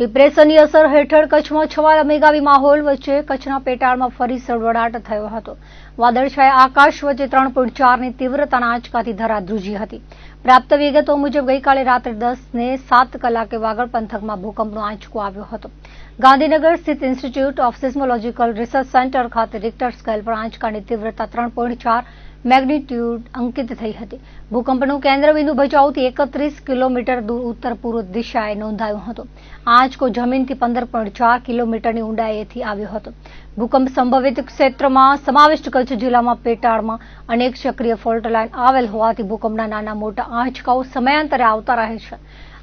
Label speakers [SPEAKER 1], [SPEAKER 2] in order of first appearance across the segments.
[SPEAKER 1] ડિપ્રેશનની અસર હેઠળ કચ્છમાં છવાયેલા મેઘાવી માહોલ વચ્ચે કચ્છના પેટાળમાં ફરી સળવડાટ થયો હતો. વાદળછાયા આકાશ વચ્ચે ત્રણ પોઈન્ટ ચારની તીવ્રતાના આંચકાથી ધરા ધ્રુજી હતી. પ્રાપ્ત વિગતો મુજબ ગઈકાલે રાત્રે દસને સાત કલાકે વાગડ પંથકમાં ભૂકંપનો આંચકો આવ્યો હતો. ગાંધીનગર સ્થિત institute of seismological research centre ખાતે રિક્ટર સ્કેલ પર આંચકાની તીવ્રતા ત્રણ પોઈન્ટ ચાર મેગ્નિટ્યુડ અંકિત થઈ હતી. ભૂકંપનું કેન્દ્રબિંદુ ભચાઉથી એકત્રીસ કિલોમીટર દૂર ઉત્તર પૂર્વ દિશાએ નોંધાયો હતો. આંચકો જમીનથી પંદર પોઈન્ટ ચાર કિલોમીટરની ઊંડાઈએથી આવ્યો હતો. ભૂકંપ સંભવિત ક્ષેત્રમાં સમાવિષ્ટ કચ્છ જિલ્લામાં પેટાળમાં અનેક સક્રિય ફોલ્ટ લાઇન આવેલ હોવાથી ભૂકંપના નાના મોટા આંચકાઓ સમયાંતરે આવતા રહે છે.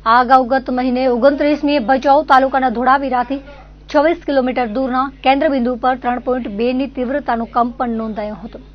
[SPEAKER 1] આ અગાઉ ગત મહિને ઓગણત્રીસમીએ ભચાઉ તાલુકાના ધોળાવીરાથી છવ્વીસ કિલોમીટર દૂરના કેન્દ્રબિંદુ પર ત્રણ પોઈન્ટ બેની તીવ્રતાનું કંપન નોંધાયું હતું.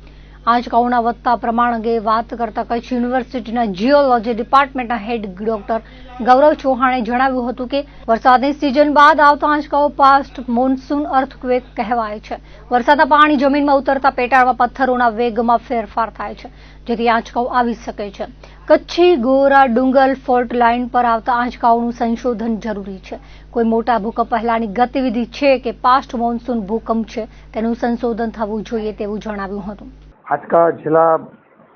[SPEAKER 1] આંચકાઓના વધતા પ્રમાણ અંગે વાત કરતા કચ્છ યુનિવર્સિટીના જીઓલોજી ડિપાર્ટમેન્ટના હેડ ડોક્ટર ગૌરવ ચૌહાણે જણાવ્યું હતું કે વરસાદની સિઝન બાદ આવતા આંચકાઓ પાસ્ટ મોન્સૂન અર્થક્વેક કહેવાય છે. વરસાદના પાણી જમીનમાં ઉતરતા પેટાળમાં પથ્થરોના વેગમાં ફેરફાર થાય છે. જેથી આંચકાઓ આવી શકે છે. કચ્છી, ગોરા ડુંગલ ફોલ્ટ લાઇન પર આવતા આંચકાઓનું સંશોધન જરૂરી છે. કોઈ મોટા ભૂકંપ પહેલાની ગતિવિધિ છે કે પાસ્ટ મોન્સૂન ભૂકંપ છે તેનું સંશોધન થવું જોઈએ તેવું જણાવ્યું હતું.
[SPEAKER 2] આજકા છેલ્લા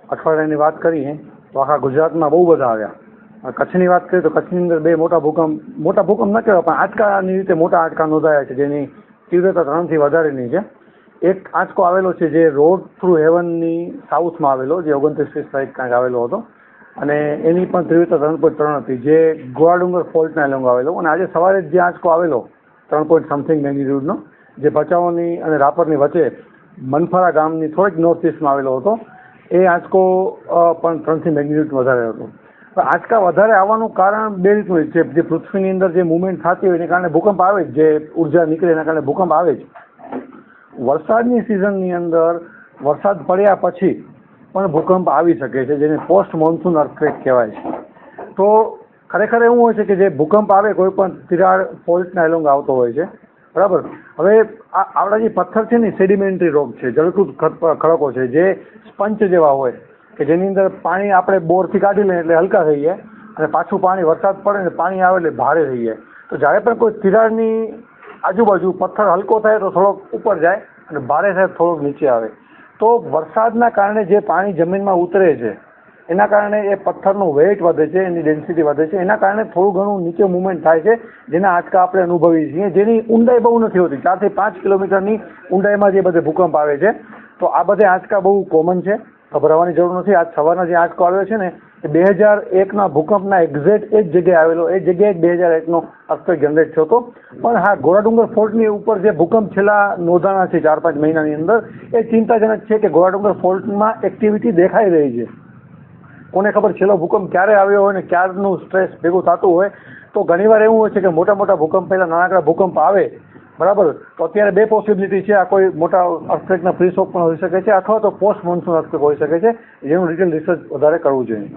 [SPEAKER 2] અઠવાડિયાની વાત કરીએ તો આખા ગુજરાતમાં બહુ બધા આવ્યા. કચ્છની વાત કરીએ તો કચ્છની અંદર બે મોટા ભૂકંપ મોટા ભૂકંપ ન કહેવાય, પણ આંચકાની રીતે મોટા આંચકા નોંધાયા છે, જેની તીવ્રતા ત્રણથી વધારેની છે. એક આંચકો આવેલો છે જે રોડ થ્રુ હેવનની સાઉથમાં આવેલો, જે ઓગણત્રીસ ત્રીસ તારીખ કાંઈક આવેલો હતો. અને એની પણ તીવ્રતા ત્રણ પોઈન્ટ ત્રણ હતી, જે ગોવાડુંગર ફોલ્ટના એલોંગ આવેલો. અને આજે સવારે જે આંચકો આવેલો, ત્રણ પોઈન્ટ સમથિંગ મેગ્નિટ્યુડનો જે ભચાઉની અને રાપરની વચ્ચે મનફરા ગામની થોડીક નોર્થ ઇસ્ટમાં આવેલો હતો. એ આંચકો પણ ત્રણથી મેગ્નિટ્યુડ વધારે હતો. આંચકા વધારે આવવાનું કારણ બે રીતનું છે. જે પૃથ્વીની અંદર જે મુવમેન્ટ થતી હોય એને કારણે ભૂકંપ આવે જ, જે ઊર્જા નીકળે એના કારણે ભૂકંપ આવે જ. વરસાદની સિઝનની અંદર વરસાદ પડ્યા પછી પણ ભૂકંપ આવી શકે છે, જેને પોસ્ટ મોન્સૂન અર્થક્વેક કહેવાય છે. તો ખરેખર એવું હોય છે કે જે ભૂકંપ આવે કોઈ પણ તિરાડ ફોલ્ટના એલોંગ આવતો હોય છે. બરાબર? હવે આ આપણા જે પથ્થર છે ને સેડિમેન્ટરી રોક છે, જળકૃત ખડકો છે, જે સ્પંચ જેવા હોય, કે જેની અંદર પાણી આપણે બોરથી કાઢી લઈએ એટલે હલકા થઈ જાય, અને પાછું પાણી વરસાદ પડે ને પાણી આવે એટલે ભારે થઈ જાય. તો જ્યારે પણ કોઈ તિરાડની આજુબાજુ પથ્થર હલકો થાય તો થોડોક ઉપર જાય અને ભારે થાય થોડોક નીચે આવે. તો વરસાદના કારણે જે પાણી જમીનમાં ઉતરે છે એના કારણે એ પથ્થરનું વેઇટ વધે છે, એની ડેન્સિટી વધે છે, એના કારણે થોડું ઘણું નીચે મુવમેન્ટ થાય છે, જેના આંચકા આપણે અનુભવીએ છીએ, જેની ઊંડાઈ બહુ નથી હોતી. ચારથી પાંચ કિલોમીટરની ઊંડાઈમાં જે બધે ભૂકંપ આવે છે, તો આ બધે આંચકા બહુ કોમન છે. ગભરાવાની જરૂર નથી. આજ સવારના જે આંચકો આવ્યો છે ને, એ બે હજાર એકના ભૂકંપના એક્ઝેક્ટ એ જ જગ્યાએ આવેલો. એ જગ્યાએ બે હજાર એકનો અર્થક્વેક જનરેટ થયો હતો. પણ હા ગોળાડુંગર ફોલ્ટની ઉપર જે ભૂકંપ છેલ્લા નોંધાણા છે, ચાર પાંચ મહિનાની અંદર, એ ચિંતાજનક છે કે ગોળાડુંગર ફોલ્ટમાં એક્ટિવિટી દેખાઈ રહી છે. કોને ખબર છેલ્લો ભૂકંપ ક્યારે આવ્યો હોય ને ક્યારનું સ્ટ્રેસ ભેગું થતું હોય, તો ઘણીવાર એવું હોય છે કે મોટા મોટા ભૂકંપ, પહેલાં નાનકડા ભૂકંપ આવે, બરાબર? તો અત્યારે બે પોસિબિલિટી છે. આ કોઈ મોટા અર્થક્વેકના પ્રી શોક પણ હોઈ શકે છે, અથવા તો પોસ્ટ મોન્સૂન અર્થક્વેક હોઈ શકે છે. જેનું ડિટેલ રિસર્ચ વધારે કરવું જોઈએ.